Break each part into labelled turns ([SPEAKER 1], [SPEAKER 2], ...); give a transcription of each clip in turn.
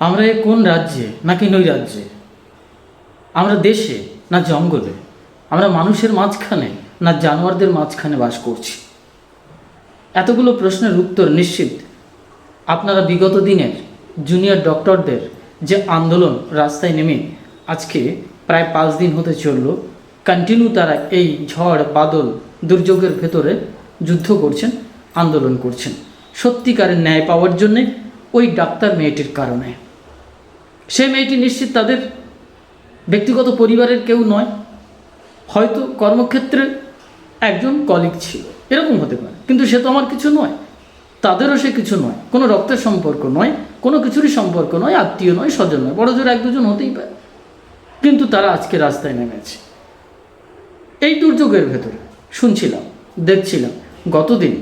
[SPEAKER 1] আমরা কোন রাজ্যে নাকি নৈ রাজ্যে আমরা দেশে না জঙ্গলে? আমরা মানুষের মাঝখানে না জানোয়ারদের মাঝখানে বাস করছি? এতগুলো প্রশ্নের উত্তর নিশ্চিত। আপনারা বিগত দিনের জুনিয়র ডক্টরদের যে আন্দোলন রাস্তায় নেমে আজকে প্রায় পাঁচ দিন হতে চলল কন্টিনিউ তারা এই ঝড়, বাদল, দুর্যোগের ভেতরে যুদ্ধ করছেন, আন্দোলন করছেন। সত্যিকারের ন্যায় পাওয়ার জন্যে ওই ডাক্তার মেয়েটির কারণে। সে মেয়েটি নিশ্চিত তাদের ব্যক্তিগত পরিবারের কেউ নয়, হয়তো কর্মক্ষেত্রে একজন কলিগ ছিল। এরকম হতে পারে। কিন্তু সে তো আমার কিছু নয়, তাদেরও সে কিছু নয়। কোনো রক্তের সম্পর্ক নয়, কোনো কিছুরই সম্পর্ক নয়, আত্মীয় নয়, স্বজন নয়, বড় জোর এক দুজন হতেই পারে। কিন্তু তারা আজকে রাস্তায় নেমেছে এই দুর্যোগের ভেতরে শুনছিলাম, দেখছিলাম, গতদিন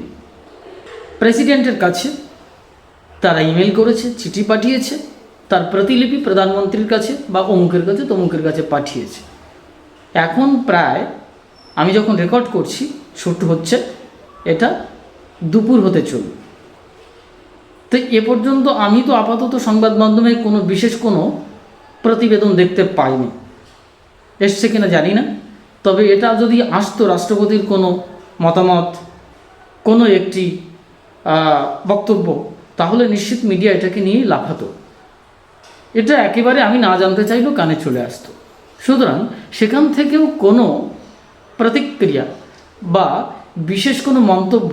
[SPEAKER 1] প্রেসিডেন্টের কাছে তারা ইমেল করেছে, চিঠি পাঠিয়েছে তার প্রতিলিপি প্রধানমন্ত্রীর কাছে বা অমুকের কাছে, তমুকের কাছে পাঠিয়েছে। এখন প্রায় আমি যখন রেকর্ড করছি শ্যুট হচ্ছে, এটা দুপুর হতে চলল। তো এ পর্যন্ত আমি তো আপাতত সংবাদ মাধ্যমে কোনো বিশেষ কোনো প্রতিবেদন দেখতে পাইনি। এসছে কিনা জানি না। তবে এটা যদি আসতো রাষ্ট্রপতির কোনো মতামত, কোনো একটি বক্তব্য, তাহলে নিশ্চিত মিডিয়া এটাকে নিয়েই লাফাতো। এটা একেবারে আমি না জানতে চাইলেও কানে চলে আসতো। সুতরাং সেখান থেকেও কোনো প্রতিক্রিয়া বা বিশেষ কোনো মন্তব্য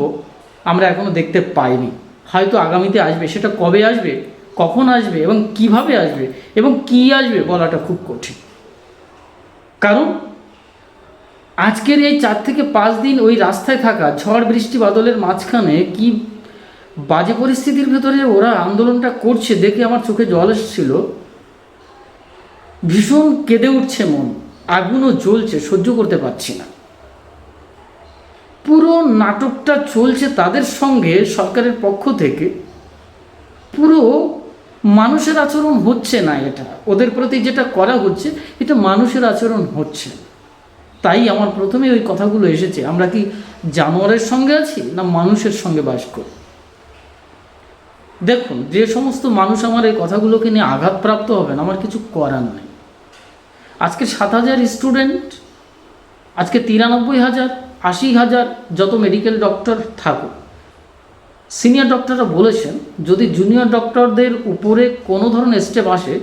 [SPEAKER 1] আমরা এখনও দেখতে পাইনি। হয়তো আগামীতে আসবে, সেটা কবে আসবে, কখন আসবে এবং কীভাবে আসবে এবং কি আসবে বলাটা খুব কঠিন। কারণ আজকের এই চার থেকে পাঁচ দিন ওই রাস্তায় থাকা ঝড় বৃষ্টি বাদলের মাঝখানে কি বাজে পরিস্থিতির ভেতরে ওরা আন্দোলনটা করছে দেখে আমার চোখে জল এসেছিল। ভীষণ কেঁদে উঠছে মন, আগুনও জ্বলছে, সহ্য করতে পারছি না। পুরো নাটকটা চলছে তাদের সঙ্গে, সরকারের পক্ষ থেকে। পুরো মানুষের আচরণ হচ্ছে না এটা। ওদের প্রতি যেটা করা হচ্ছে, এটা মানুষের আচরণ হচ্ছে। তাই আমার প্রথমে ওই কথাগুলো এসেছে। আমরা কি জানোয়ারের সঙ্গে আছি না মানুষের সঙ্গে বাস করি? দেখুন, যে সমস্ত মানুষ আমার এই কথাগুলোকে নিয়ে আঘাতপ্রাপ্ত হবেন, আমার কিছু করার নেই। আজকে সাত হাজার স্টুডেন্ট আজকে তিরানব্বই হাজার, আশি হাজার যত মেডিকেল ডক্টর থাকুক। সিনিয়র ডক্টররা বলেছেন, যদি জুনিয়র ডক্টরদের উপরে কোনো ধরনের স্টেপ আসে,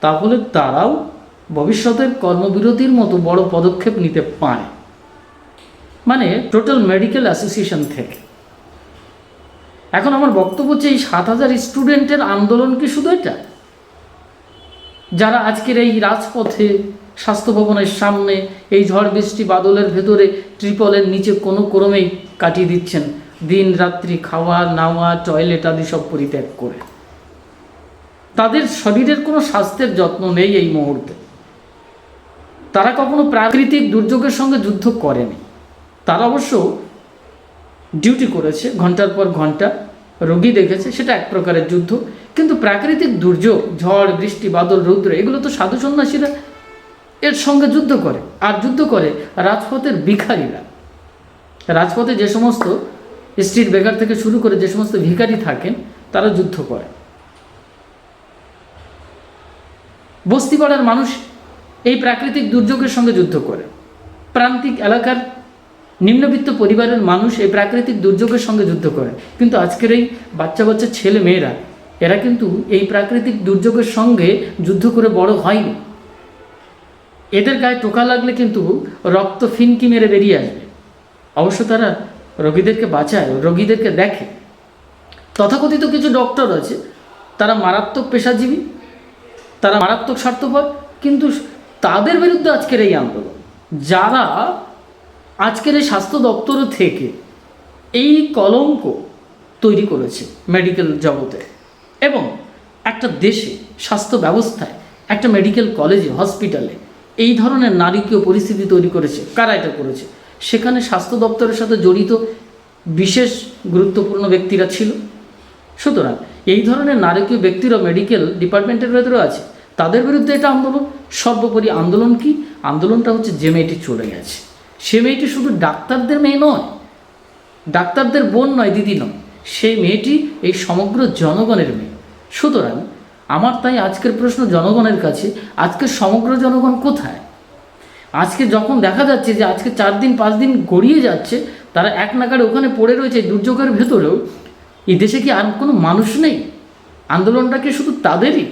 [SPEAKER 1] তাহলে তারাও ভবিষ্যতের কর্মবিরতির মতো বড় পদক্ষেপ নিতে পারে। মানে টোটাল মেডিকেল অ্যাসোসিয়েশন থেকে। এখন আমার বক্তব্য হচ্ছে এই সাত হাজার স্টুডেন্টের আন্দোলন কি শুধু এটা? যারা আজকের এই রাজপথে, স্বাস্থ্য ভবনের সামনে, এই ঝড় বৃষ্টি বাদলের ভেতরে ট্রিপলের নিচে কোনো ক্রমেই কাটিয়ে দিচ্ছেন। দিন রাত্রি খাওয়া, নাওয়া টয়লেট আদি সব পরিত্যাগ করে। তাদের শরীরের কোনো স্বাস্থ্যের যত্ন নেই এই মুহূর্তে। তারা কখনো প্রাকৃতিক দুর্যোগের সঙ্গে যুদ্ধ করেনি। তারা অবশ্য ডিউটি করেছে, ঘণ্টার পর ঘণ্টা রোগী দেখেছে, সেটা এক প্রকারের যুদ্ধ। কিন্তু প্রাকৃতিক দুর্যোগ, ঝড়, বৃষ্টি, বাদল, রৌদ্র, এগুলো তো সাধু সন্ন্যাসীরা এর সঙ্গে যুদ্ধ করে। আর যুদ্ধ করে রাজপথের ভিখারিরা। রাজপথে যে সমস্ত স্ট্রিট বেকার থেকে শুরু করে যে সমস্ত ভিখারি থাকেন, তারা যুদ্ধ করে। বস্তিপাড়ার মানুষ এই প্রাকৃতিক দুর্যোগের সঙ্গে যুদ্ধ করে। প্রান্তিক এলাকার নিম্নবিত্ত পরিবারের মানুষ এই প্রাকৃতিক দুর্যোগের সঙ্গে যুদ্ধ করে। কিন্তু আজকের এই বাচ্চা বাচ্চা ছেলে মেয়েরা এরা কিন্তু এই প্রাকৃতিক দুর্যোগের সঙ্গে যুদ্ধ করে বড় হয়নি। এদের গায়ে টোকা লাগলে কিন্তু রক্ত ফিনকি মেরে বেরিয়ে আসবে। অবশ্য তারা রোগীদেরকে বাঁচায়, রোগীদেরকে দেখে। তথাকথিত কিছু ডক্টর আছে, তারা মারাত্মক পেশাজীবী, তারা মারাত্মক স্বার্থপর, কিন্তু তাদের বিরুদ্ধে আজকের এই আন্দোলন। যারা আজকের এই স্বাস্থ্য দপ্তর থেকে এই কলঙ্ক তৈরি করেছে মেডিকেল জগতে। এবং একটা দেশে স্বাস্থ্য ব্যবস্থায়, একটা মেডিকেল কলেজে হসপিটালে এই ধরনের নারীকীয় পরিস্থিতি তৈরি করেছে। কারা এটা করেছে? সেখানে স্বাস্থ্য দপ্তরের সাথে জড়িত বিশেষ গুরুত্বপূর্ণ ব্যক্তিরা ছিল। সুতরাং এই ধরনের নারকীয় ব্যক্তিরা মেডিকেল ডিপার্টমেন্টের ভেতরে আছে। তাদের বিরুদ্ধে এটা আন্দোলন। সর্বোপরি আন্দোলন কি? আন্দোলনটা হচ্ছে যে মেয়েটি চলে গেছে। সে মেয়েটি শুধু ডাক্তারদের মেয়ে নয়, ডাক্তারদের বোন নয়, দিদি নয় সেই মেয়েটি এই সমগ্র জনগণের মেয়ে। সুতরাং আমার তাই আজকের প্রশ্ন জনগণের কাছে, আজকের সমগ্র জনগণ কোথায়? আজকে যখন দেখা যাচ্ছে যে আজকে চার দিন, পাঁচ দিন গড়িয়ে যাচ্ছে, তারা এক নাগারে ওখানে পড়ে রয়েছে দুর্যোগের ভেতরেও, এই দেশে কি আর কোনো মানুষ নেই? আন্দোলনটা কি শুধু তাদেরই?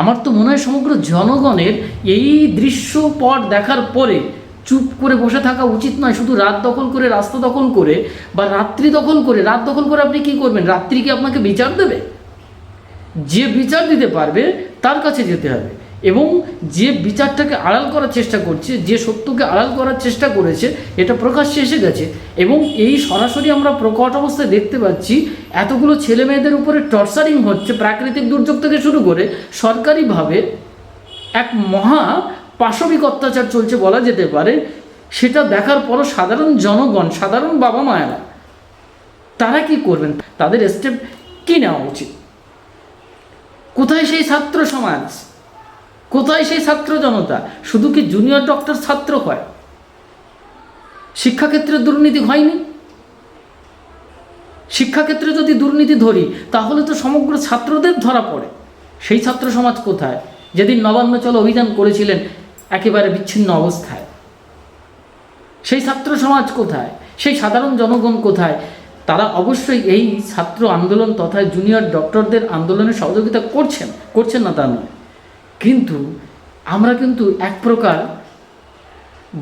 [SPEAKER 1] আমার তো মনে হয় সমগ্র জনগণের এই দৃশ্যপট দেখার পরে চুপ করে বসে থাকা উচিত নয়, শুধু রাত দখল করে, রাস্তা দখল করে বা রাত্রি দখল করে, রাত দখল করে আপনি কি করবেন? রাত্রি কি আপনাকে বিচার দেবে? যে বিচার দিতে পারবে, তার কাছে যেতে হবে। এবং যে বিচারটাকে আড়াল করার চেষ্টা করছে, যে সত্যকে আড়াল করার চেষ্টা করেছে, এটা প্রকাশ্যে এসে গেছে। এবং এই সরাসরি আমরা প্রকট অবস্থায় দেখতে পাচ্ছি, এতগুলো ছেলে মেয়েদের উপরে টর্চারিং হচ্ছে প্রাকৃতিক দুর্যোগ থেকে শুরু করে সরকারিভাবে এক মহা পাশবিক অত্যাচার চলছে বলা যেতে পারে, সেটা দেখার পরও সাধারণ জনগণ, সাধারণ বাবা মায়েরা, তারা কি করবেন? তাদের স্টেপ কি নেওয়া উচিত? কোথায় সেই ছাত্র সমাজ? কোথায় সেই ছাত্র জনতা? শুধু কি জুনিয়র ডক্টর ছাত্র হয়? শিক্ষাক্ষেত্রে দুর্নীতি হয়নি? শিক্ষাক্ষেত্রে যদি দুর্নীতি ধরি, তাহলে তো সমগ্র ছাত্রদের ধরা পড়ে। সেই ছাত্র সমাজ কোথায়? যেদিন নবান্ন চলো অভিযান করেছিলেন একেবারে বিচ্ছিন্ন অবস্থায়। সেই ছাত্র সমাজ কোথায়? সেই সাধারণ জনগণ কোথায়? তারা অবশ্যই এই ছাত্র আন্দোলন তথা জুনিয়র ডক্টরদের আন্দোলনে সহযোগিতা করছেন করছেন না তা নয়। কিন্তু আমরা কিন্তু এক প্রকার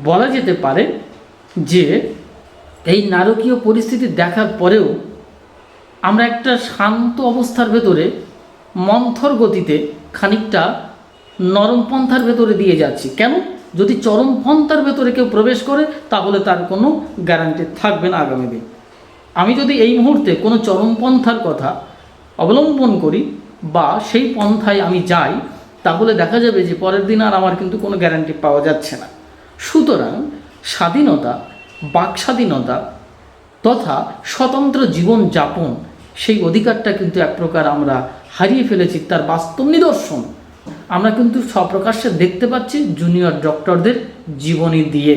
[SPEAKER 1] বলা যেতে পারে যে এই নারকীয় পরিস্থিতি দেখার পরেও আমরা একটা শান্ত অবস্থার ভেতরে মন্থর গতিতে খানিকটা নরমপন্থার ভেতরে দিয়ে যাচ্ছি। কেন? যদি চরমপন্থার ভেতরে কেউ প্রবেশ করে, তাহলে তার কোনো গ্যারান্টি থাকবে না আগামী দিন। আমি যদি এই মুহূর্তে কোনো চরমপন্থার কথা অবলম্বন করি বা সেই পন্থায় আমি যাই, তাহলে দেখা যাবে যে পরের দিন আর আমার কিন্তু কোনো গ্যারান্টি পাওয়া যাচ্ছে না। সুতরাং স্বাধীনতা, বাক স্বাধীনতা তথা স্বতন্ত্র জীবন যাপন, সেই অধিকারটা কিন্তু এক প্রকার আমরা হারিয়ে ফেলেছি, তার বাস্তব নিদর্শন। আমরা কিন্তু স্বপ্রকাশ্যে দেখতে পাচ্ছি জুনিয়র ডক্টরদের জীবনী দিয়ে।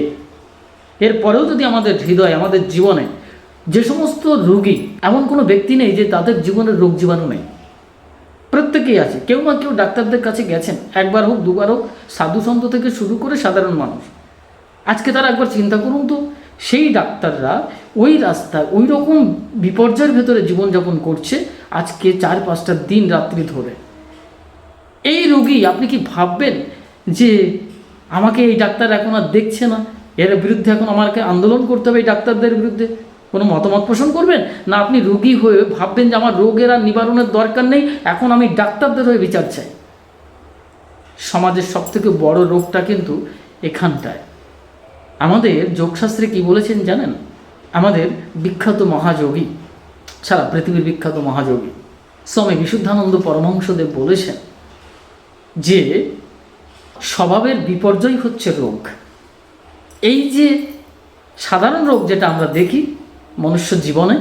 [SPEAKER 1] এরপরেও যদি আমাদের হৃদয়, আমাদের জীবনে যে সমস্ত রোগী, এমন কোনো ব্যক্তি নেই যে তাদের জীবনের রোগ জীবাণু নেই। প্রত্যেকেই আছে, কেউ না কেউ ডাক্তারদের কাছে গেছেন, একবার হোক, দুবার হোক, সাধু সন্ত থেকে শুরু করে সাধারণ মানুষ। আজকে তারা একবার চিন্তা করুন তো, সেই ডাক্তাররা ওই রাস্তায়, ওই রকম বিপর্যয়ের ভেতরে জীবনযাপন করছে আজকে চার পাঁচটা দিন রাত্রি ধরে। এই রোগী আপনি কি ভাববেন যে আমাকে এই ডাক্তার এখন আর দেখছে না? এর বিরুদ্ধে এখন আমাকে আন্দোলন করতে হবে এই ডাক্তারদের বিরুদ্ধে? কোনো মতামত পোষণ করবেন? না, আপনি রোগী হয়ে ভাববেন যে আমার রোগের আর নিবারণের দরকার নেই, এখন আমি ডাক্তারদের হয়ে বিচার চাই। সমাজের সবথেকে বড় রোগটা কিন্তু এখানটায়। আমাদের যোগশাস্ত্রে কি বলেছেন জানেন? আমাদের বিখ্যাত মহাযোগী, সারা পৃথিবীর বিখ্যাত মহাযোগী, স্বামী বিশুদ্ধানন্দ পরমহংসদেব বলেছেন যে স্বভাবের বিপর্যয় হচ্ছে রোগ। এই যে সাধারণ রোগ যেটা আমরা দেখি মনুষ্য জীবনে,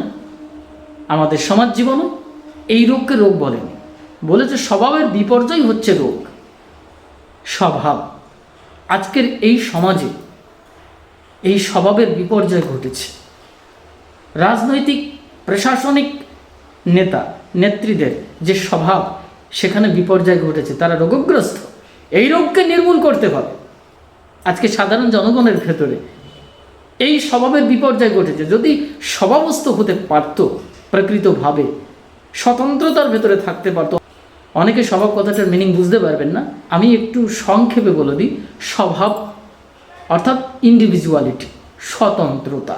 [SPEAKER 1] আমাদের সমাজ জীবনে, এই রোগকে রোগ বলেনি। বলেছে স্বভাবের বিপর্যয় হচ্ছে রোগ। স্বভাব। আজকের এই সমাজে এই স্বভাবের বিপর্যয় ঘটেছে। রাজনৈতিক, প্রশাসনিক নেতা, নেত্রীদের যে স্বভাব সেখানে বিপর্যয় ঘটেছে, তারা রোগগ্রস্ত। এই রোগকে নির্মূল করতে হবে। আজকে সাধারণ জনগণের ভেতরে এই স্বভাবের বিপর্যয় ঘটেছে। যদি স্বভাবস্থ হতে পারত, প্রকৃতভাবে স্বতন্ত্রতার ভেতরে থাকতে পারতো, অনেকে স্বভাব কথাটার মিনিং বুঝতে পারবেন না। আমি একটু সংক্ষেপে বলে দিই। স্বভাব অর্থাৎ ইন্ডিভিজুয়ালিটি স্বতন্ত্রতা।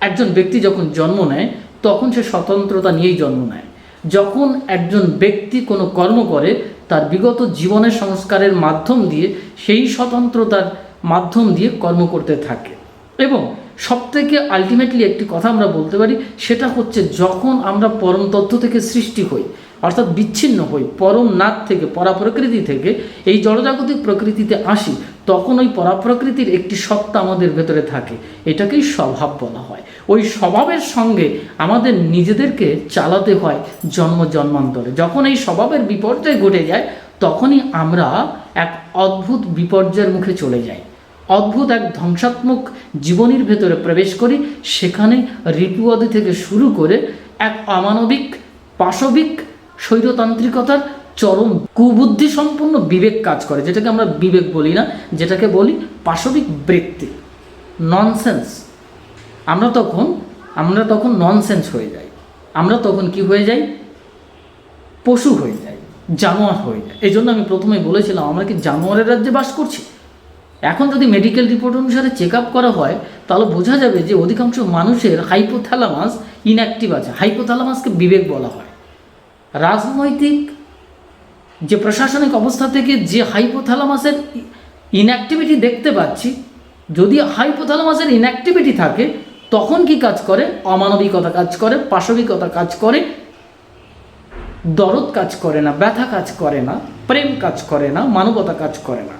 [SPEAKER 1] একজন ব্যক্তি যখন জন্ম নেয়, তখন সে স্বতন্ত্রতা নিয়েই জন্ম নেয়। যখন একজন ব্যক্তি কোনো কর্ম করে, তার বিগত জীবনের সংস্কারের মাধ্যম দিয়ে, সেই স্বতন্ত্রতার মাধ্যম দিয়ে কর্ম করতে থাকে। এবং সবথেকে আলটিমেটলি একটি কথা আমরা বলতে পারি, সেটা হচ্ছে যখন আমরা পরম তত্ত্ব থেকে সৃষ্টি হই, অর্থাৎ বিচ্ছিন্ন হই, পরম নাথ থেকে, পরাপ্রকৃতি থেকে, এই জড়জাগতিক প্রকৃতিতে আসি, তখন ওই পরাপ্রকৃতির একটি সত্তা আমাদের ভেতরে থাকে। এটাকেই স্বভাব বলা হয়। ওই স্বভাবের সঙ্গে আমাদের নিজেদেরকে চালাতে হয় জন্ম জন্মান্তরে। যখন এই স্বভাবের বিপর্যয় ঘটে যায়, তখনই আমরা এক অদ্ভুত বিপর্যয়ের মুখে চলে যাই। অদ্ভুত এক ধ্বংসাত্মক জীবনীর ভেতরে প্রবেশ করি, সেখানে রিপুয়াদি থেকে শুরু করে এক অমানবিক, পাশবিক স্বৈরতান্ত্রিকতার চরম কুবুদ্ধি সম্পন্ন বিবেক কাজ করে, যেটাকে আমরা বিবেক বলি না, যেটাকে বলি পাশবিক বৃত্তি। ননসেন্স আমরা তখন আমরা তখন ননসেন্স হয়ে যাই। আমরা তখন কি হয়ে যাই? পশু হয়ে যায় জানোয়ার হয়ে যায় এই জন্য আমি প্রথমে বলেছিলাম, আমরা কি জানোয়ারের রাজ্যে বাস করছি? এখন যদি মেডিকেল রিপোর্ট অনুসারে চেক আপ করা হয়, তাহলে বোঝা যাবে যে অধিকাংশ মানুষের হাইপোথ্যালামাস ইনঅ্যাক্টিভ আছে। হাইপোথ্যালামাসকে বিবেক বলা হয়। রাজনৈতিক যে প্রশাসনিক অবস্থা থেকে যে হাইপোথ্যালামাসের ইনঅ্যাক্টিভিটি দেখতে পাচ্ছি, যদি হাইপোথ্যালামাসের ইনঅ্যাক্টিভিটি থাকে তখন কি কাজ করে? অমানবিকতা কাজ করে, পাশবিকতা কাজ করে, দরদ কাজ করে না, ব্যথা কাজ করে না, প্রেম কাজ করে না, মানবতা কাজ করে না।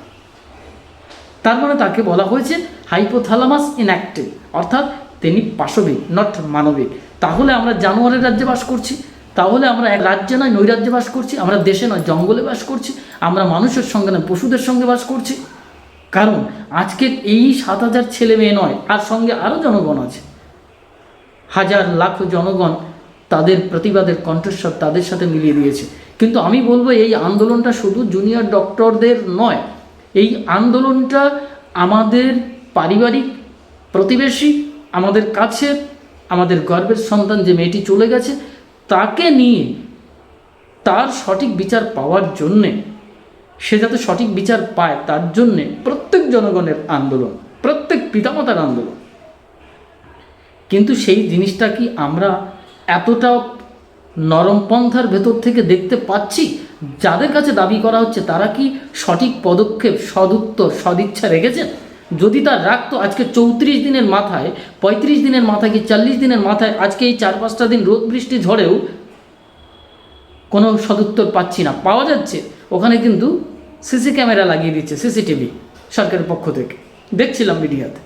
[SPEAKER 1] তার মানে তাকে বলা হয়েছে হাইপোথ্যালামাস ইনঅ্যাক্টিভ অর্থাৎ তিনি পাশবিক নট মানবিক। তাহলে আমরা জানোয়ারের রাজ্যে বাস করছি, তাহলে আমরা এক রাজ্যে নয় নৈরাজ্যে বাস করছি, আমরা দেশে নয় জঙ্গলে বাস করছি, আমরা মানুষের সঙ্গে নয় পশুদের সঙ্গে বাস করছি। কারণ আজকের এই সাত হাজার ছেলে মেয়ে নয় আর সঙ্গে আরও জনগণ আছে। হাজার লাখ জনগণ তাদের প্রতিবাদের কণ্ঠস্বর তাদের সাথে মিলিয়ে দিয়েছে। কিন্তু আমি বলব এই আন্দোলনটা শুধু জুনিয়র ডক্টরদের নয়, এই আন্দোলনটা আমাদের পারিবারিক, প্রতিবেশী, আমাদের কাছে আমাদের গর্বের সন্তান যে মেয়েটি চলে গেছে, তাকে নিয়ে তার সঠিক বিচার পাওয়ার জন্যে সে যাতে সঠিক বিচার পায়, তার জন্যে প্রত্যেক জনগণের আন্দোলন, প্রত্যেক পিতামাতার আন্দোলন। কিন্তু সেই জিনিসটা কি আমরা এতটা নরম পন্থার ভেতর থেকে দেখতে পাচ্ছি? যাদের কাছে দাবি করা হচ্ছে, তারা কি সঠিক পদক্ষেপ, সদুত্তর, সদিচ্ছা রেখেছেন? যদি তার রাখতো আজকে চৌত্রিশ দিনের মাথায়, পঁয়ত্রিশ দিনের মাথায় কি চল্লিশ দিনের মাথায় আজকে এই চার পাঁচটা দিন রোদ বৃষ্টি ঝড়েও কোনো সদুত্তর পাচ্ছি না? পাওয়া যাচ্ছে। ওখানে কিন্তু সিসি ক্যামেরা লাগিয়ে দিচ্ছে, সিসিটিভি সরকারের পক্ষ থেকে। দেখছিলাম মিডিয়াতে।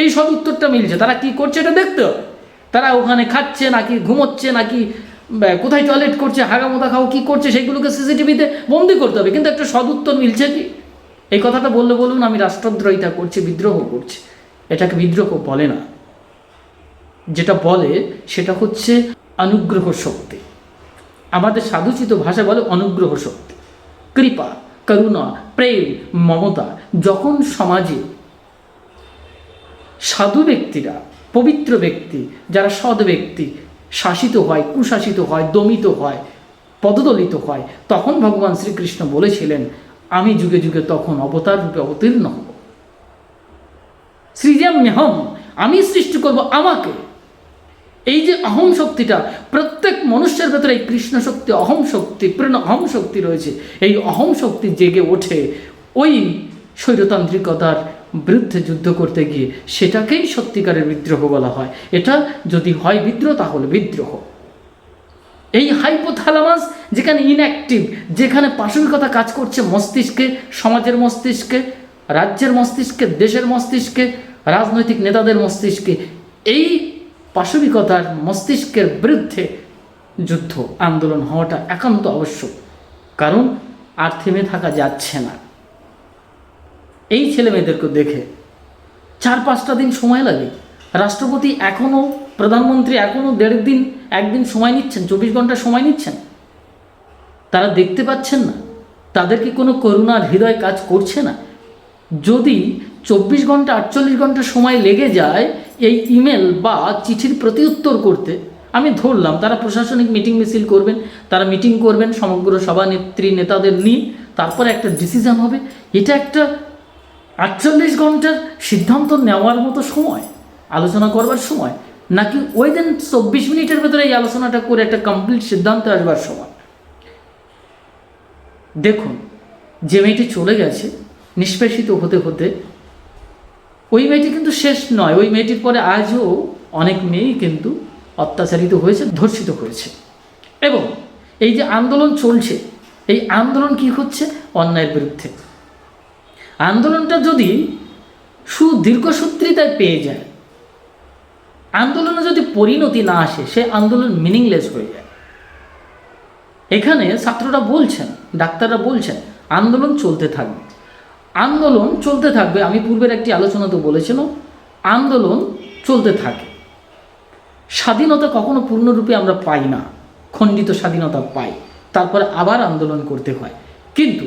[SPEAKER 1] এই সব সদুত্তরটা মিলছে। তারা কি করছে এটা দেখতে হবে। তারা ওখানে খাচ্ছে নাকি ঘুমোচ্ছে নাকি কোথায় টয়লেট করছে হাগামোদা খাও কী করছে, সেগুলোকে সিসিটিভিতে বন্দি করতে হবে। কিন্তু একটা সদুত্তর মিলছে কি? এই কথাটা বললে বলুন, আমি রাষ্ট্রদ্রোহিতা করছি, বিদ্রোহ করছি। এটাকে বিদ্রোহ বলে না। যেটা বলে, সেটা হচ্ছে অনুগ্রহ শক্তি। আমাদের সাধুচিত ভাষা বলে অনুগ্রহ শক্তি। কৃপা, করুণা, প্রেম, মমতা, যখন সমাজে সাধু ব্যক্তিরা, পবিত্র ব্যক্তি, যারা সৎ ব্যক্তি, শাসিত হয়, কুশাসিত হয়, দমিত হয়, পদদলিত হয়, তখন ভগবান শ্রীকৃষ্ণ বলেছিলেন, আমি যুগে যুগে তখন অবতার রূপে অবতীর্ণ হব। সৃজাম্যহম, আমি সৃষ্টি করব আমাকে। এই যে অহম শক্তিটা, প্রত্যেক মনুষ্যের ভেতরে এই কৃষ্ণ শক্তি, অহম শক্তি প্রেরণ অহম শক্তি রয়েছে। এই অহম শক্তি জেগে ওঠে ওই স্বৈরতান্ত্রিকতার বিরুদ্ধে যুদ্ধ করতে গিয়ে। সেটাকেই সত্যিকারের বিদ্রোহ বলা হয়। এটা যদি হয় বিদ্রোহ, তাহলে বিদ্রোহ। এই হাইপোথ্যালামাস যেখানে ইনঅ্যাক্টিভ যেখানে পাশবিকতা কাজ করছে মস্তিষ্কে, সমাজের মস্তিষ্কে, রাজ্যের মস্তিষ্কে, দেশের মস্তিষ্কে, রাজনৈতিক নেতাদের মস্তিষ্কে, এই পাশবিকতার মস্তিষ্কের বিরুদ্ধে যুদ্ধ, আন্দোলন হওয়াটা একান্ত আবশ্যক। কারণ আর থেমে থাকা যাচ্ছে না। এই ছেলে মেয়েদেরকে দেখে চার পাঁচটা দিন সময় লাগে। রাষ্ট্রপতি এখনও প্রধানমন্ত্রী এখনও দেড় দিন, একদিন সময় নিচ্ছেন, চব্বিশ ঘণ্টা সময় নিচ্ছেন? তারা দেখতে পাচ্ছেন না। তাদের কি কোনো করুণার হৃদয় কাজ করছে না? যদি চব্বিশ ঘণ্টা, আটচল্লিশ ঘণ্টা সময় লেগে যায় এই ইমেল বা চিঠির প্রতিউত্তর করতে। আমি ধরলাম, তারা প্রশাসনিক মিটিং মিছিল করবেন, তারা মিটিং করবেন, সমগ্র সভানেত্রী নেতাদের নিয়ে, তারপরে একটা ডিসিশন হবে। এটা একটা আটচল্লিশ ঘণ্টার সিদ্ধান্ত নেওয়ার মতো সময়, আলোচনা করবার সময়, নাকি ওই দিন চব্বিশ মিনিটের ভেতরে এই আলোচনাটা করে একটা কমপ্লিট সিদ্ধান্তে আসবার সময়? দেখুন, যে মেয়েটি চলে গেছে, নিষ্পেষিত হতে হতে ওই মেয়েটি কিন্তু শেষ নয়। ওই মেয়েটির পরে আজও অনেক মেয়েই কিন্তু অত্যাচারিত হয়েছে, ধর্ষিত হয়েছে এবং এই যে আন্দোলন চলছে, এই আন্দোলন কি হচ্ছে? অন্যায়ের বিরুদ্ধে। আন্দোলনটা যদি সুদীর্ঘসূত্রিতায় পেয়ে যায়, আন্দোলনে যদি পরিণতি না আসে সে আন্দোলন মিনিংলেস হয়ে যায়। এখানে ছাত্ররা বলছেন, ডাক্তাররা বলছেন, আন্দোলন চলতে থাকবে। আন্দোলন চলতে থাকবে, আমি পূর্বের একটি আলোচনা তো বলেছিলাম, আন্দোলন চলতে থাকে। স্বাধীনতা কখনো পূর্ণরূপে আমরা পাই না, খণ্ডিত স্বাধীনতা পাই, তারপরে আবার আন্দোলন করতে হয়। কিন্তু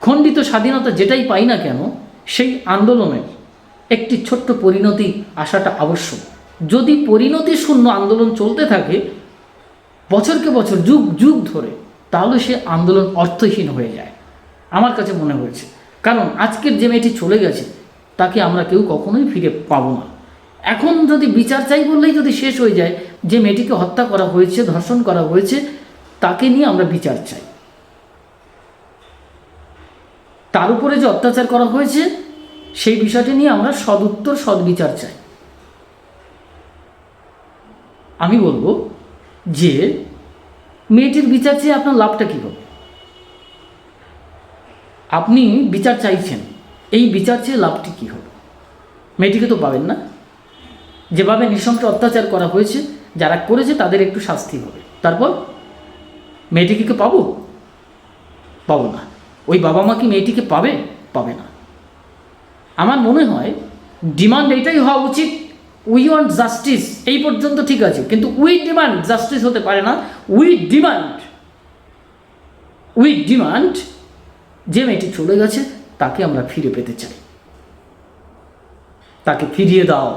[SPEAKER 1] খণ্ডিত স্বাধীনতা যেটাই পাই না কেন, সেই আন্দোলনের একটি ছোট্ট পরিণতি আসাটা আবশ্যক। যদি পরিণতি শূন্য আন্দোলন চলতে থাকে, বছরকে বছর, যুগ যুগ ধরে, তাহলে সে আন্দোলন অর্থহীন হয়ে যায়। আমার কাছে মনে হয়েছে কারণ আজকের যে মেয়েটি চলে গেছে, তাকে আমরা কেউ কখনোই ফিরে পাবো না। এখন যদি বিচার চাই বললেই যদি শেষ হয়ে যায়, যে মেয়েটিকে হত্যা করা হয়েছে, ধর্ষণ করা হয়েছে, তাকে নিয়ে আমরা বিচার চাই। তার উপরে যে অত্যাচার করা হয়েছে, সেই বিষয়টি নিয়ে আমরা সদুত্তর, সদ্বিচার চাই। আমি বলব যে, মেয়েটির বিচার চেয়ে আপনার লাভটা কী হবে আপনি বিচার চাইছেন, এই বিচার চেয়ে লাভটি কী হবে? মেয়েটিকে তো পাবেন না। যেভাবে নৃশংস অত্যাচার করা হয়েছে, যারা করেছে তাদের একটু শাস্তি হবে। তারপর মেয়েটিকে কি পাবো? পাবো না। ওই বাবা মা কি মেয়েটিকে পাবে? পাবে না। আমার মনে হয় ডিমান্ড এটাই হওয়া উচিত উই ওয়ান্ট জাস্টিস এই পর্যন্ত ঠিক আছে, কিন্তু উই ডিমান্ড জাস্টিস হতে পারে না উই ডিমান্ড উই ডিমান্ড যে মেয়েটি চলে গেছে, তাকে আমরা ফিরে পেতে চাই। তাকে ফিরিয়ে দাও।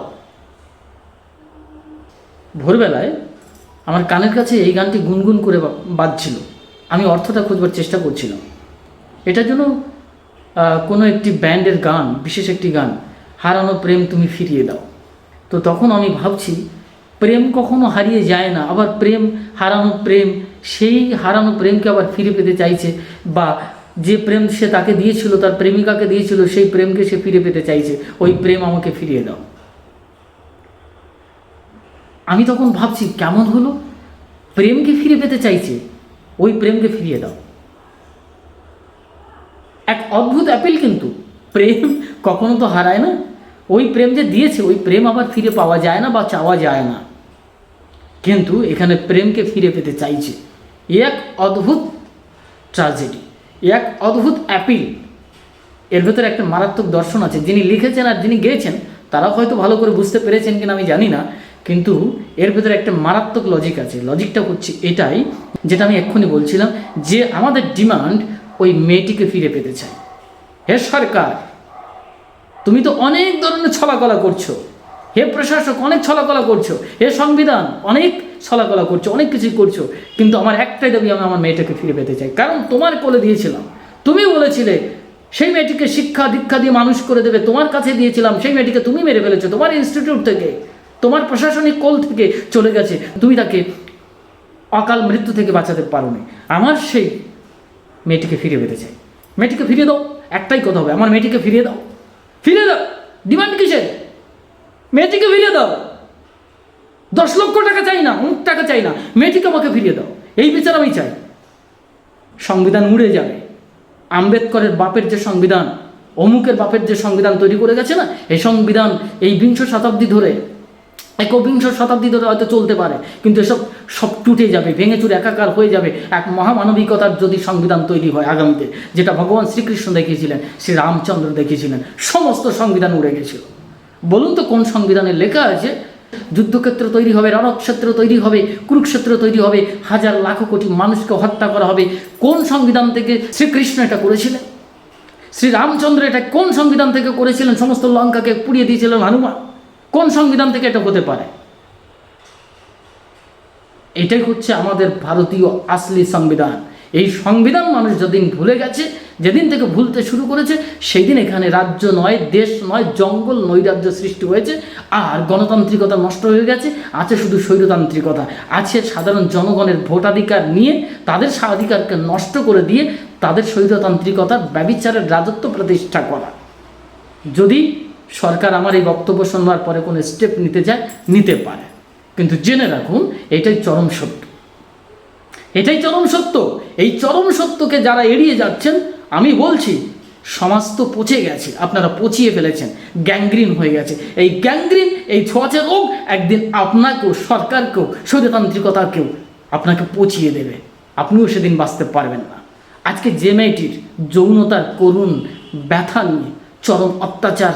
[SPEAKER 1] ভোরবেলায় আমার কানের কাছে এই গানটি গুনগুন করে বাজছিল। আমি অর্থটা খুঁজবার চেষ্টা করছিলাম। এটার জন্য কোনো একটি ব্যান্ডের গান, বিশেষ একটি গান, হারানো প্রেম তুমি ফিরিয়ে দাও। তো তখন আমি ভাবছি, প্রেম কখনো হারিয়ে যায় না। আবার প্রেম, হারানো প্রেম, সেই হারানো প্রেমকে আবার ফিরে পেতে চাইছে বা যে প্রেম সে তাকে দিয়েছিল, তার প্রেমিকাকে দিয়েছিল, সেই প্রেমকে সে ফিরে পেতে চাইছে। ওই প্রেম আমাকে ফিরিয়ে দাও। আমি তখন ভাবছি, কেমন হলো? প্রেমকে ফিরে পেতে চাইছে, ওই প্রেমকে ফিরিয়ে দাও। এক অদ্ভুত অ্যাপিল কিন্তু। প্রেম কখনো তো হারায় না। ওই প্রেম যে দিয়েছে, ওই প্রেম আবার ফিরে পাওয়া যায় না বা চাওয়া যায় না। কিন্তু এখানে প্রেমকে ফিরে পেতে চাইছে। এক অদ্ভুত ট্রাজেডি এক অদ্ভুত অ্যাপিল এর ভেতরে একটা মারাত্মক দর্শন আছে। যিনি লিখেছেন আর যিনি গেয়েছেন তারা হয়তো ভালো করে বুঝতে পেরেছেন কিনা আমি জানি না, কিন্তু এর ভেতরে একটা মারাত্মক লজিক আছে। লজিকটা হচ্ছে এটাই, যেটা আমি এক্ষুনি বলছিলাম যে আমাদের ডিমান্ড ওই মেয়েটিকে ফিরে পেতে চাই হে সরকার, তুমি তো অনেক ধরনের ছলাকলা করছ। হে প্রশাসক, অনেক ছলাকলা করছ। হে সংবিধান, অনেক ছলাকলা করছ, অনেক কিছুই করছ। কিন্তু আমার একটাই দাবি, আমি আমার মেয়েটাকে ফিরে পেতে চাই। কারণ তোমার কোলে দিয়েছিলাম। তুমি বলেছিলে, সেই মেয়েটিকে শিক্ষা দীক্ষা দিয়ে মানুষ করে দেবে। তোমার কাছে দিয়েছিলাম, সেই মেয়েটিকে তুমি মেরে ফেলেছো। তোমার ইনস্টিটিউট থেকে, তোমার প্রশাসনিক কোল থেকে চলে গেছে। তুমি তাকে অকাল মৃত্যু থেকে বাঁচাতে পারোনি। আমার সেই মেয়েটিকে ফিরে পেতে চাই। মেয়েটিকে ফিরিয়ে দাও। একটাই কথা হবে, আমার মেয়েটিকে ফিরিয়ে দাও। ফিরিয়ে দাও। ডিমান্ড কিসের? মেয়েটিকে ফিরিয়ে দাও। দশ লক্ষ টাকা চাই না, অমুক টাকা চাই না। মেয়েটিকে আমাকে ফিরিয়ে দাও। এই বিচার আমি চাই। সংবিধান উড়ে যাবে। আম্বেদকরের বাপের যে সংবিধান, অমুকের বাপের যে সংবিধান তৈরি করে গেছে না, এই সংবিধান এই বিংশ শতাব্দী ধরে, একবিংশ শতাব্দী ধরে হয়তো চলতে পারে, কিন্তু এসব সব টুটে যাবে, ভেঙে চুরে একাকার হয়ে যাবে। এক মহামানবিকতার যদি সংবিধান তৈরি হয় আগামীতে, যেটা ভগবান শ্রীকৃষ্ণ দেখিয়েছিলেন, শ্রী রামচন্দ্র দেখিয়েছিলেন, সমস্ত সংবিধান উড়ে গেছিল। বলুন তো কোন সংবিধানে লেখা আছে? যুদ্ধক্ষেত্র তৈরি হবে, রণক্ষেত্র তৈরি হবে, কুরুক্ষেত্র তৈরি হবে, হাজার লাখ কোটি মানুষকে হত্যা করা হবে। কোন সংবিধান থেকে শ্রীকৃষ্ণ এটা করেছিলেন? শ্রী রামচন্দ্র এটা কোন সংবিধান থেকে করেছিলেন? সমস্ত লঙ্কাকে পুড়িয়ে দিয়েছিলেন হনুমান। কোন সংবিধান থেকে এটা হতে পারে? এটাই হচ্ছে আমাদের ভারতীয় আসলি সংবিধান। এই সংবিধান মানুষ যেদিন ভুলে গেছে, যেদিন থেকে ভুলতে শুরু করেছে সেই দিন এখানে রাজ্য নয়, দেশ নয়, জঙ্গল নৈরাজ্য সৃষ্টি হয়েছে। আর গণতান্ত্রিকতা নষ্ট হয়ে গেছে, আছে শুধু স্বৈরতান্ত্রিকতা। আছে সাধারণ জনগণের ভোটাধিকার নিয়ে, তাদের স্বাধিকারকে নষ্ট করে দিয়ে, তাদের স্বৈরতান্ত্রিকতার ব্যবিচারের রাজত্ব প্রতিষ্ঠা করা। যদি সরকার আমার এই বক্তব্য শোনবার পরে কোনো স্টেপ নিতে চায়, নিতে পারে। কিন্তু জেনে রাখুন, এটাই চরম সত্য। এটাই চরম সত্য। এই চরম সত্যকে যারা এড়িয়ে যাচ্ছেন, আমি বলছি, সমাজ তো পচে গেছে, আপনারা পচিয়ে ফেলেছেন গ্যাংগ্রিন হয়ে গেছে। এই গ্যাংগ্রিন এই ছোঁয়াচে রোগ একদিন আপনাকেও, সরকারকেও, স্বৈরতান্ত্রিকতাকেও আপনাকে পচিয়ে দেবে। আপনিও সেদিন বাঁচতে পারবেন না। আজকে যে মেয়েটির যৌনতার করুণ ব্যথা নিয়ে চরম অত্যাচার,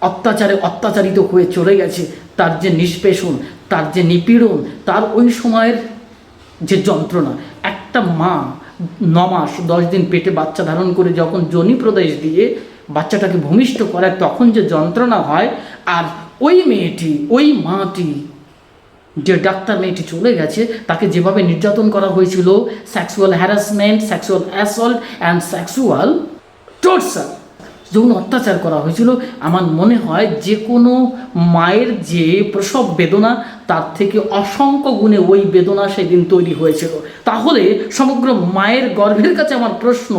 [SPEAKER 1] অত্যাচারে অত্যাচারিত হয়ে চলে গেছে, তার যে নিষ্পেষণ, তার যে নিপীড়ন, তার ওই সময়ের যে যন্ত্রণা, একটা মা ন মাস, দশ দিন পেটে বাচ্চা ধারণ করে যখন জনি প্রদেশ দিয়ে বাচ্চাটাকে ভূমিষ্ঠ করে তখন যে যন্ত্রণা হয়, আর ওই মেয়েটি, ওই মাটি, যে ডাক্তার মেয়েটি চলে গেছে, তাকে যেভাবে নির্যাতন করা হয়েছিল sexual harassment sexual assault and sexual torture যৌন অত্যাচার করা হয়েছিল, আমার মনে হয় যে কোনো মায়ের যে প্রসব বেদনা, তার থেকে অসংখ্য গুণে ওই বেদনা সেদিন তৈরি হয়েছিল। তাহলে সমগ্র মায়ের গর্ভের কাছে আমার প্রশ্ন,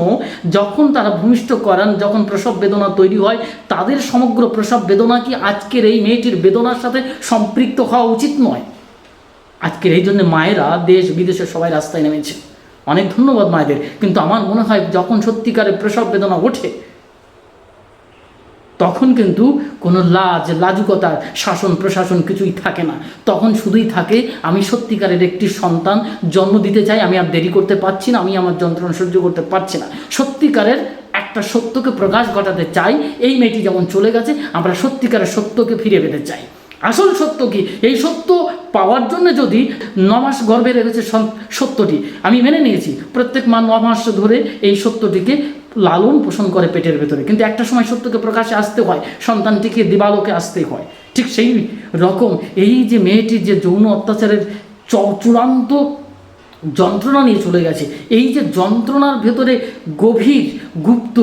[SPEAKER 1] যখন তারা ভূমিষ্ঠ করান, যখন প্রসব বেদনা তৈরি হয়, তাদের সমগ্র প্রসব বেদনা কি আজকের এই মেয়েটির বেদনার সাথে সম্পৃক্ত হওয়া উচিত নয়? আজকের এই জন্য মায়েরা দেশ বিদেশে সবাই রাস্তায় নেমেছে। অনেক ধন্যবাদ মায়েদের, কিন্তু আমার মনে হয় যখন সত্যিকারের প্রসব বেদনা ওঠে তখন কিন্তু কোনো লাজ, লাজুকতা, শাসন প্রশাসন কিছুই থাকে না। তখন শুধুই থাকে, আমি সত্যিকারের একটি সন্তান, জন্ম দিতে চাই, আমি আর দেরি করতে পারছি না, আমি আমার যন্ত্রণা সহ্য করতে পারছি না। সত্যিকারের একটা সত্যকে প্রকাশ ঘটাতে চাই, এই মেয়েটি যেমন চলে গেছে, আমরা সত্যিকারের সত্যকে ফিরে পেতে চাই। আসল সত্য কি? এই সত্য পাওয়ার জন্য যদি ন মাস গর্ভে রেখেছে সত্যটি, আমি মেনে নিয়েছি, প্রত্যেক মা ন মাস ধরে এই সত্যটিকে লালন পোষণ করে পেটের ভেতরে। কিন্তু একটা সময় সত্যকে প্রকাশে আসতে হয়, সন্তানটিকে দিবালোকে আসতে হয়। ঠিক সেই রকম এই যে মেয়েটির যে যৌন অত্যাচারের চূড়ান্ত যন্ত্রণা নিয়ে চলে গেছে, এই যে যন্ত্রণার ভেতরে গভীর, গুপ্ত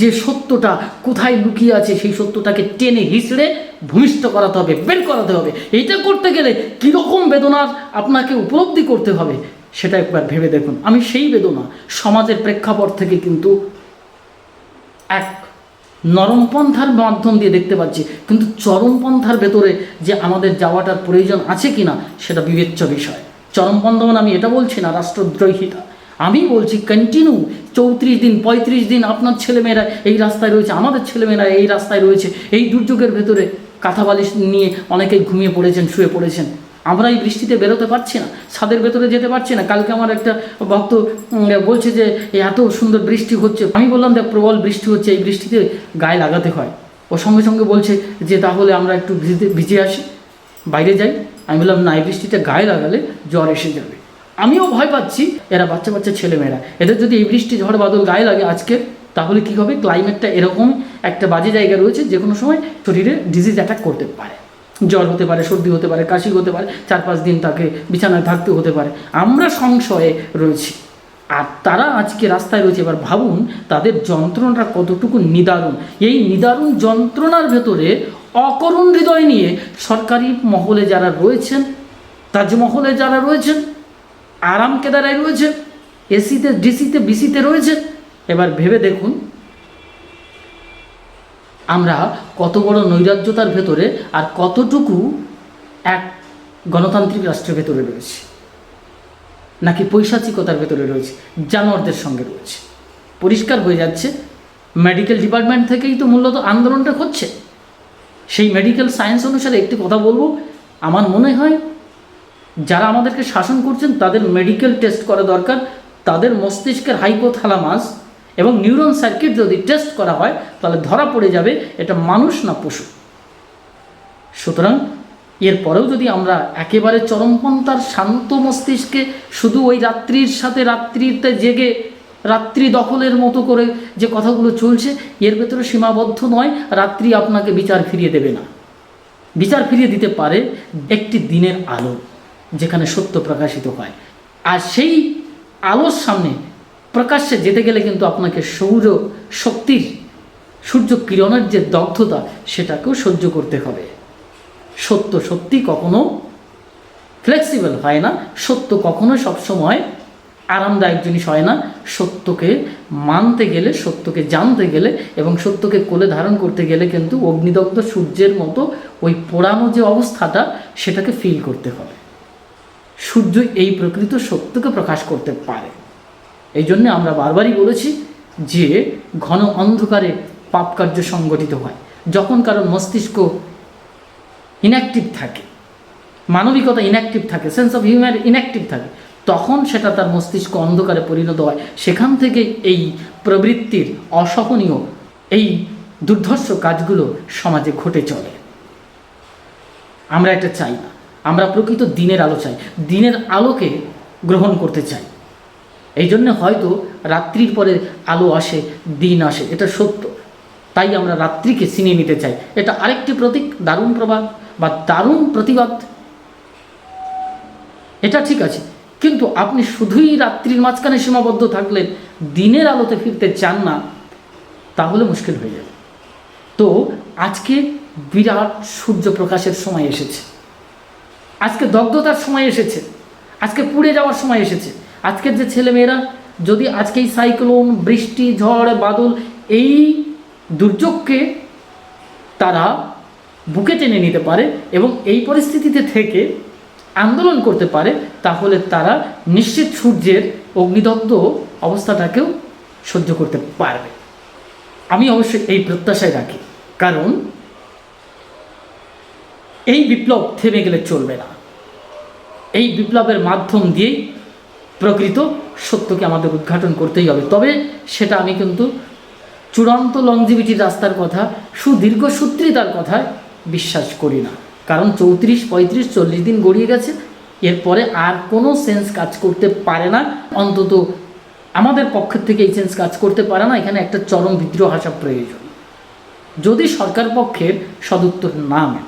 [SPEAKER 1] যে সত্যটা কোথায় লুকিয়ে আছে, সেই সত্যটাকে টেনে হিসড়ে ভূমিষ্ঠ করাতে হবে, বের করাতে হবে। এইটা করতে গেলে কীরকম বেদনার আপনাকে উপলব্ধি করতে হবে, সেটা একবার ভেবে দেখুন। আমি সেই বেদনা সমাজের প্রেক্ষাপট থেকে কিন্তু এক নরমপন্থার মাধ্যম দিয়ে দেখতে পাচ্ছি। কিন্তু চরমপন্থার ভেতরে যে আমাদের যাওয়াটার প্রয়োজন আছে কি না সেটা বিবেচ্য বিষয়। চরমপন্থা মানে আমি এটা বলছি না, রাষ্ট্রদ্রোহিতা। আমি বলছি কন্টিনিউ চৌত্রিশ দিন, পঁয়ত্রিশ দিন আপনার ছেলেমেয়েরা এই রাস্তায় রয়েছে, আমাদের ছেলেমেয়েরা এই রাস্তায় রয়েছে, এই দুর্যোগের ভেতরে কাঁথা বালিশ নিয়ে অনেকেই ঘুমিয়ে পড়েছেন, শুয়ে পড়েছেন। আমরা এই বৃষ্টিতে বেরোতে পারছি না, ছাদের ভেতরে যেতে পারছি না। কালকে আমার একটা ভক্ত বলছে যে, এত সুন্দর বৃষ্টি হচ্ছে। আমি বললাম, দেখ, প্রবল বৃষ্টি হচ্ছে, এই বৃষ্টিতে গায়ে লাগাতে হয়। ও সঙ্গে সঙ্গে বলছে যে, তাহলে আমরা একটু ভিজে ভিজে আসি, বাইরে যাই। আমি বললাম, না, এই বৃষ্টিতে গায়ে লাগালে জ্বর এসে যাবে। আমিও ভয় পাচ্ছি, এরা বাচ্চা বাচ্চা ছেলেমেয়েরা। এদের যদি এই বৃষ্টি, ঝড়, বাদল গায়ে লাগে আজকে, তাহলে কি হবে? ক্লাইমেটটা এরকম একটা বাজে জায়গা রয়েছে যে কোনো সময় শরীরে ডিজিজ অ্যাটাক করতে পারে। জ্বর হতে পারে, সর্দি হতে পারে, কাশি হতে পারে, চার পাঁচ দিন তাকে বিছানায় থাকতে হতে পারে। আমরা সংশয়ে রয়েছি। আর তারা আজকে রাস্তায় রয়েছে, এবার ভাবুন তাদের যন্ত্রণাটা কতটুকু নিদারুণ। এই নিদারুণ যন্ত্রণার ভেতরে অকরুণ হৃদয় নিয়ে সরকারি মহলে যারা রয়েছেন তাজমহলে যারা রয়েছেন, আরাম কেদারায় রয়েছে এসিতে, ডিসিতে, বিসিতে রয়েছে এবার ভেবে দেখুন আমরা কত বড় নৈরাজ্যতার ভেতরে আর কতটুকু এক গণতান্ত্রিক রাষ্ট্রের ভেতরে রয়েছে, নাকি পৈশাচিকতার ভেতরে রয়েছে, জানোয়ারদের সঙ্গে রয়েছে। পরিষ্কার হয়ে যাচ্ছে মেডিকেল ডিপার্টমেন্ট থেকেই তো মূলত আন্দোলনটা হচ্ছে। সেই মেডিকেল সায়েন্স অনুসারে একটি কথা বলব, আমার মনে হয় যারা আমাদেরকে শাসন করছেন তাদের মেডিকেল টেস্ট করা দরকার, তাদের মস্তিষ্কের হাইপোথ্যালামাস এবং নিউরন সার্কিট যদি টেস্ট করা হয়, তাহলে ধরা পড়ে যাবে এটা মানুষ না পশু। সুতরাং এরপরেও যদি আমরা একেবারে চরমপন্থার শান্ত মস্তিষ্কে শুধু ওই রাত্রির সাথে রাত্রিতে জেগে, রাত্রি দখলের মতো করে যে কথাগুলো চলছে, এর ভেতরে সীমাবদ্ধ নয়, রাত্রি আপনাকে বিচার ফিরিয়ে দেবে না। বিচার ফিরিয়ে দিতে পারে একটি দিনের আলো, যেখানে সত্য প্রকাশিত হয়। আর সেই আলোর সামনে প্রকাশ্যে যেতে গেলে কিন্তু আপনাকে সৌর শক্তির সূর্য কিরণের যে দগ্ধতা, সেটাকেও সহ্য করতে হবে। সত্য সত্যি কখনো ফ্লেক্সিবল হয় না। সত্য কখনো সবসময় আরামদায়ক জিনিস হয় না। সত্যকে মানতে গেলে, সত্যকে জানতে গেলে এবং সত্যকে কোলে ধারণ করতে গেলে কিন্তু অগ্নিদগ্ধ সূর্যের মতো ওই পোড়ানো যে অবস্থাটা, সেটাকে ফিল করতে হবে। সূর্য এই প্রকৃত সত্যকে প্রকাশ করতে পারে। এই জন্য আমরা বারবারই বলেছি যে ঘন অন্ধকারে পাপ কার্য সংগঠিত হয়। যখন কারণ মস্তিষ্ক ইনঅ্যাক্টিভ থাকে, মানবিকতা ইনঅ্যাক্টিভ থাকে সেন্স অফ হিউম্যান ইনঅ্যাক্টিভ থাকে, তখন সেটা তার মস্তিষ্ক অন্ধকারে পরিণত হয়। সেখান থেকে এই প্রবৃত্তির অসহনীয় এই দুর্ধর্ষ কাজগুলো সমাজে ঘটে চলে। আমরা এটা চাই না। আমরা প্রকৃত দিনের আলো চাই। দিনের আলোকে গ্রহণ করতে চাই। এই জন্য হয়তো রাত্রির পরে আলো আসে, দিন আসে, এটা সত্য। তাই আমরা রাত্রিকে চিনিয়ে নিতে চাই। এটা আরেকটি প্রতীক, দারুণ প্রবাদ বা দারুণ প্রতিবাদ। এটা ঠিক আছে, কিন্তু আপনি শুধুই রাত্রির মাঝখানে সীমাবদ্ধ থাকলেন, দিনের আলোতে ফিরতে চান না, তাহলে মুশকিল হয়ে যাবে। তো আজকে বিরাট সূর্য প্রকাশের সময় এসেছে। আজকে দগ্ধতার সময় এসেছে। আজকে পুড়ে যাওয়ার সময় এসেছে। আজকের যে ছেলেমেয়েরা, যদি আজকে এই সাইক্লোন, বৃষ্টি, ঝড়, বাদল, এই দুর্যোগকে তারা বুকে টেনে নিতে পারে এবং এই পরিস্থিতিতে থেকে আন্দোলন করতে পারে, তাহলে তারা নিশ্চিত সূর্যের অগ্নিদগ্ধ অবস্থাটাকেও সহ্য করতে পারবে। আমি অবশ্যই এই প্রত্যাশায় রাখি, কারণ এই বিপ্লব থেমে গেলে চলবে না। এই বিপ্লবের মাধ্যম দিয়েই প্রকৃত সত্যকে আমাদের উদ্ঘাটন করতেই হবে। তবে সেটা আমি কিন্তু চূড়ান্ত লংজিভিটির রাস্তার কথা, সুদীর্ঘ সূত্রিতার কথায় বিশ্বাস করি না। কারণ চৌত্রিশ, পঁয়ত্রিশ, চল্লিশ দিন গড়িয়ে গেছে, এরপরে আর কোনো সেন্স কাজ করতে পারে না। অন্তত আমাদের পক্ষের থেকে এই সেন্স কাজ করতে পারে না, এখানে একটা চরম বিদ্রোহ আসা প্রয়োজন। যদি সরকার পক্ষের সদুত্তর না মেলে